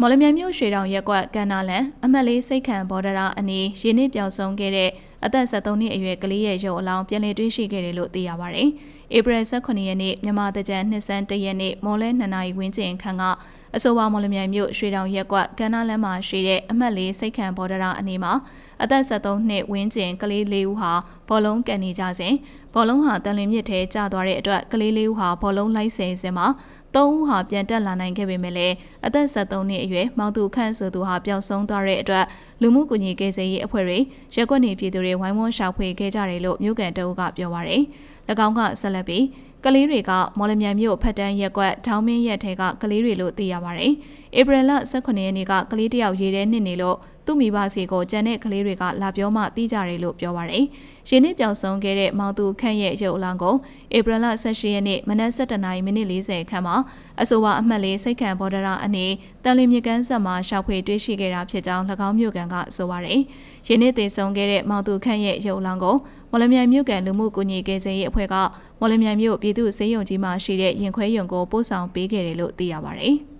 မော်လမြိုင်မြို့ရွှေတောင်ရက်ကွက်ကန္နာလန်အမတ်လေးစိတ်ခံဘော်ဒရာအနီးရင်းနှီးပြောင်ဆုံးခဲ့တဲ့ အသက်73နှစ်အရွယ်ကလေးရဲ့ရုပ်အလောင်းပြန်လည်တွေ့ရှိခဲ့တယ်လို့သိရပါဗျ။ဧပြီ18ရက်နေ့မြန်မာတကြံနှစ်ဆန်းတရက်နေ့မော်လဲ2နာရီဝန်းကျင်ခန့်ကအဆိုပါမော်လမြိုင်မြို့ရွှေတောင်ရက်ကွက်ကန္နာလန်မှာရှိတဲ့အမတ်လေးစိတ်ခံဘော်ဒရာအနီးမှာအသက်73နှစ်ဝန်းကျင်ကလေးလေးဦးဟာဘောလုံးကန်နေကြစဉ်ဘောလုံးဟာတန်လင်းမြစ်ထဲကျသွားတဲ့အတွက်ကလေးလေးဦးဟာဘောလုံးလိုက်ဆင်စင်မှာသုံးဦးဟာပြန်တက်လာနိုင်ခဲ့ပေမဲ့လည်းအသက်73နှစ်အရွယ်မောင်သူခန့်ဆိုသူဟာပျောက်ဆုံးသွားတဲ့အတွက်လူမှုကူညီကိစ္စရေးအဖွဲ့တွေရက်ကွက်နေပြည်သူတွေဝိုင်းဝန်းရှာဖွေခဲ့ကြတယ်လို့မြို့ကန်တအုပ်ကပြောပါရယ်၎င်းကဆက်လက်ပြီး ကလေးတွေကမော်လမြိုင်မြို့ဖတ်တန်းရက်ကွက်ထောင်းမင်းရက်ထဲကကလေးတွေလို့သိရပါရယ်ဧပြီလ18ရက်နေ့ကကလေးတယောက်ရေထဲနစ်နေလို့သူ့မိဘစီကိုကြံတဲ့ကလေးတွေကလာပြောမှသိကြတယ်လို့ပြောပါရယ်။ရင်းနှီးပြောင်ဆုံးခဲ့တဲ့မောင်သူခန့်ရဲ့ရုပ်အလောင်းကိုဧပြီလ18ရက်နေ့မနက်7:00မိနစ်40ခန့်မှာအဆိုပါအမှတ်လေးစိတ်ခံဘော်ဒရာအနေတန်လီမြကန်းဆက်မှာရှောက်ဖွေတွေ့ရှိခဲ့တာဖြစ်ကြောင်း၎င်းမြို့ကန်ကဆိုပါရယ်။ရင်းနှီးသေးဆုံးခဲ့တဲ့မောင်သူခန့်ရဲ့ရုပ်အလောင်းကို မော်လမြိုင်မြို့ကန်လူမှုကူညီကိစ္စရေးအဖွဲ့ကမော်လမြိုင်မြို့ပြည်သူ့စေယုံကြီးမှာရှိတဲ့ရင်ခွဲရုံကိုပို့ဆောင်ပေးခဲ့တယ်လို့သိရပါရယ်။